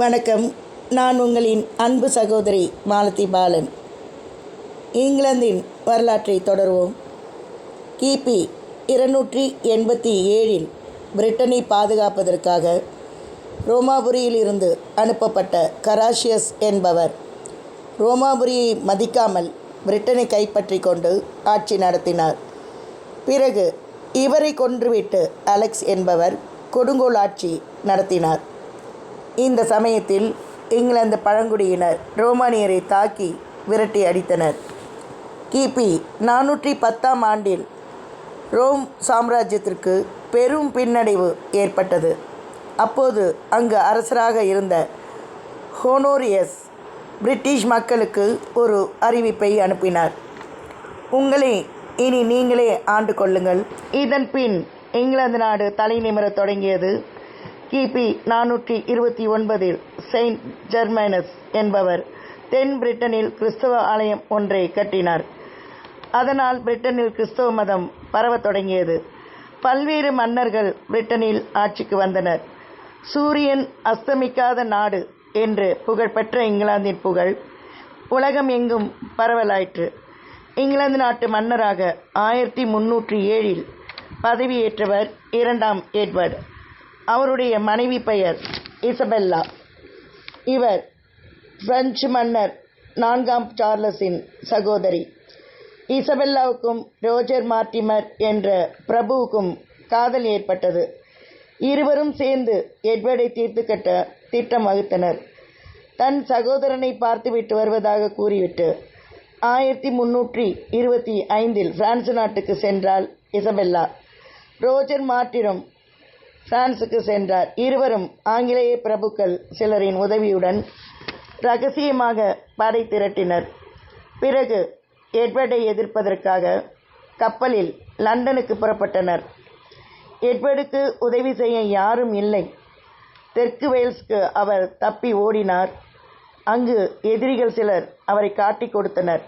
வணக்கம். நான் உங்களின் அன்பு சகோதரி மாலதி பாலன். இங்கிலாந்தின் வரலாற்றை தொடர்வோம். கிபி இருநூற்றி எண்பத்தி ஏழில் பிரிட்டனை பாதுகாப்பதற்காக ரோமாபுரியிலிருந்து அனுப்பப்பட்ட கராஷியஸ் என்பவர் ரோமாபுரியை மதிக்காமல் பிரிட்டனை கைப்பற்றி கொண்டு ஆட்சி நடத்தினார். பிறகு இவரை கொன்றுவிட்டு அலெக்ஸ் என்பவர் கொடுங்கோல் ஆட்சி நடத்தினார். இந்த சமயத்தில் இங்கிலாந்து பழங்குடியினர் ரோமானியரை தாக்கி விரட்டி அடித்தனர். கிபி நானூற்றி பத்தாம் ஆண்டில் ரோம் சாம்ராஜ்யத்திற்கு பெரும் பின்னடைவு ஏற்பட்டது. அப்போது அங்கு அரசராக இருந்த ஹோனோரியஸ் பிரிட்டிஷ் மக்களுக்கு ஒரு அறிவிப்பை அனுப்பினார். உங்களை இனி நீங்களே ஆண்டு கொள்ளுங்கள். இதன் பின் இங்கிலாந்து நாடு தலை நிமிரத் தொடங்கியது. கிபி நானூற்றி இருபத்தி ஒன்பதில் செயின்ட் ஜெர்மனஸ் என்பவர் தென் பிரிட்டனில் கிறிஸ்தவ ஆலயம் ஒன்றை கட்டினார். அதனால் பிரிட்டனில் கிறிஸ்தவ மதம் பரவத் தொடங்கியது. பல்வேறு மன்னர்கள் பிரிட்டனில் ஆட்சிக்கு வந்தனர். சூரியன் அஸ்தமிக்காத நாடு என்று புகழ்பெற்ற இங்கிலாந்தின் புகழ் உலகம் எங்கும் பரவலாயிற்று. இங்கிலாந்து நாட்டு மன்னராக ஆயிரத்தி முன்னூற்றி ஏழில் பதவியேற்றவர் இரண்டாம் எட்வர்டு. அவருடைய மனைவி பெயர் இசபெல்லா. இவர் பிரெஞ்சு மன்னர் நான்காம் சார்லஸின் சகோதரி. இசபெல்லாவுக்கும் ரோஜர் மார்டிமர் என்ற பிரபுவுக்கும் காதல் ஏற்பட்டது. இருவரும் சேர்ந்து எட்வர்டை தீர்த்து கட்ட திட்டம் வகுத்தனர். தன் சகோதரனை பார்த்துவிட்டு வருவதாக கூறிவிட்டு ஆயிரத்தி முன்னூற்றி இருபத்தி ஐந்தில் பிரான்ஸ் நாட்டுக்கு சென்றால் இசபெல்லா. ரோஜர் மார்டினும் பிரான்சுக்கு சென்றார். இருவரும் ஆங்கிலேய பிரபுக்கள் சிலரின் உதவியுடன் ரகசியமாக படை திரட்டினர். பிறகு எட்வர்டை எதிர்ப்பதற்காக கப்பலில் லண்டனுக்கு புறப்பட்டனர். எட்வர்டுக்கு உதவி செய்ய யாரும் இல்லை. தெற்கு வேல்ஸ்க்கு அவர் தப்பி ஓடினார். அங்கு எதிரிகள் சிலர் அவரை காட்டிக் கொடுத்தனர்.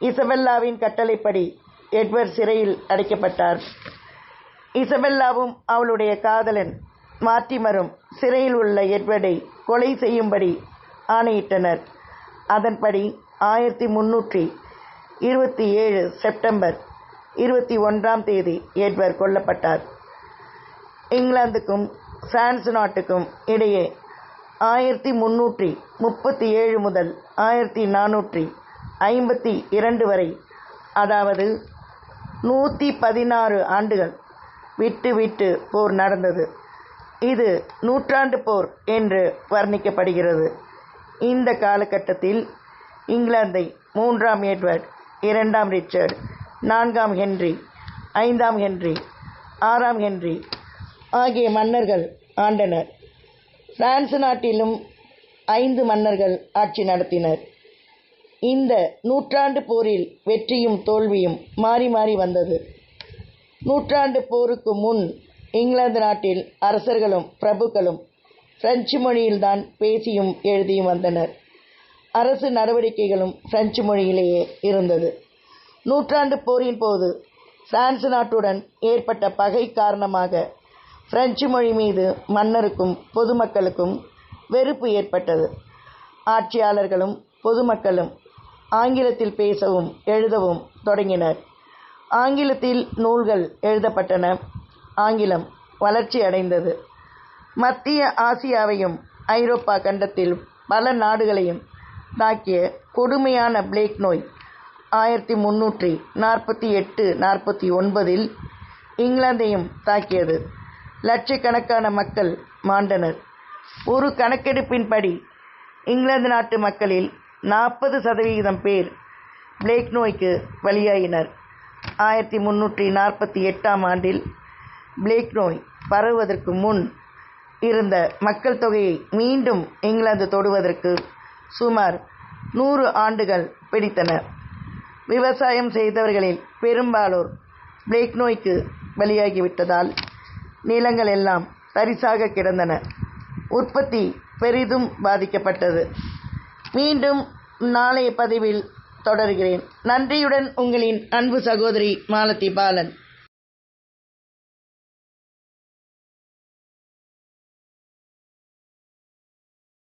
இசபெல்லாவின் கட்டளைப்படி எட்வர்ட் சிறையில் அடைக்கப்பட்டார். இசபெல்லாவும் அவளுடைய காதலன் மாட்டிமரும் சிறையில் உள்ள எட்வர்டை கொலை செய்யும்படி ஆணையிட்டனர். அதன்படி ஆயிரத்தி முன்னூற்றி இருபத்தி ஏழு செப்டம்பர் இருபத்தி ஒன்றாம் தேதி எட்வர்ட் கொல்லப்பட்டார். இங்கிலாந்துக்கும் பிரான்ஸ் நாட்டுக்கும் இடையே ஆயிரத்தி முன்னூற்றி முப்பத்தி ஏழு முதல் ஆயிரத்தி நானூற்றி ஐம்பத்தி இரண்டு வரை அதாவது நூற்றி பதினாறு ஆண்டுகள் விட்டு விட்டு போர் நடந்தது. இது நூற்றாண்டு போர் என்று வர்ணிக்கப்படுகிறது. இந்த காலகட்டத்தில் இங்கிலாந்தை மூன்றாம் எட்வர்ட் இரண்டாம் ரிச்சர்ட் நான்காம் ஹென்றி ஐந்தாம் ஹென்றி ஆறாம் ஹென்றி ஆகிய மன்னர்கள் ஆண்டனர். பிரான்ஸ் நாட்டிலும் ஐந்து மன்னர்கள் ஆட்சி நடத்தினர். இந்த நூற்றாண்டு போரில் வெற்றியும் தோல்வியும் மாறி மாறி வந்தது. நூற்றாண்டு போருக்கு முன் இங்கிலாந்து நாட்டில் அரசர்களும் பிரபுக்களும் பிரெஞ்சு மொழியில்தான் பேசியும் எழுதியும் வந்தனர். அரசு நடவடிக்கைகளும் பிரெஞ்சு மொழியிலேயே இருந்தது. நூற்றாண்டு போரின் போது பிரான்ஸ் நாட்டுடன் ஏற்பட்ட பகை காரணமாக பிரெஞ்சு மொழி மீது மன்னருக்கும் பொதுமக்களுக்கும் வெறுப்பு ஏற்பட்டது. ஆட்சியாளர்களும் பொதுமக்களும் ஆங்கிலத்தில் பேசவும் எழுதவும் தொடங்கினர். ஆங்கிலத்தில் நூல்கள் எழுதப்பட்டன. ஆங்கிலம் வளர்ச்சி அடைந்தது. மத்திய ஆசியாவையும் ஐரோப்பா கண்டத்தில் பல நாடுகளையும் தாக்கிய கொடுமையான பிளேக் நோய் ஆயிரத்தி முன்னூற்றி நாற்பத்தி எட்டு நாற்பத்தி ஒன்பதில் இங்கிலாந்தையும் தாக்கியது. லட்சக்கணக்கான மக்கள் மாண்டனர். ஒரு கணக்கெடுப்பின்படி இங்கிலாந்து நாட்டு மக்களில் நாற்பது சதவிகிதம் பேர் பிளேக் நோய்க்கு பலியாயினர். ஆயிரத்தி முந்நூற்றி நாற்பத்தி எட்டாம் ஆண்டில் பிளேக் நோய் பரவுவதற்கு முன் இருந்த மக்கள் தொகையை மீண்டும் இங்கிலாந்து தொடுவதற்கு சுமார் நூறு ஆண்டுகள் பிடித்தன விவசாயம் செய்தவர்களில் பெரும்பாலோர் பிளேக் நோய்க்கு பலியாகிவிட்டதால் நிலங்கள் எல்லாம் தரிசாக கிடந்தன. உற்பத்தி பெரிதும் பாதிக்கப்பட்டது. மீண்டும் நாளைய பதிவில் தொடர்கிறேன். நன்றியுடன் உங்களின் அன்பு சகோதரி மாலதி பாலன்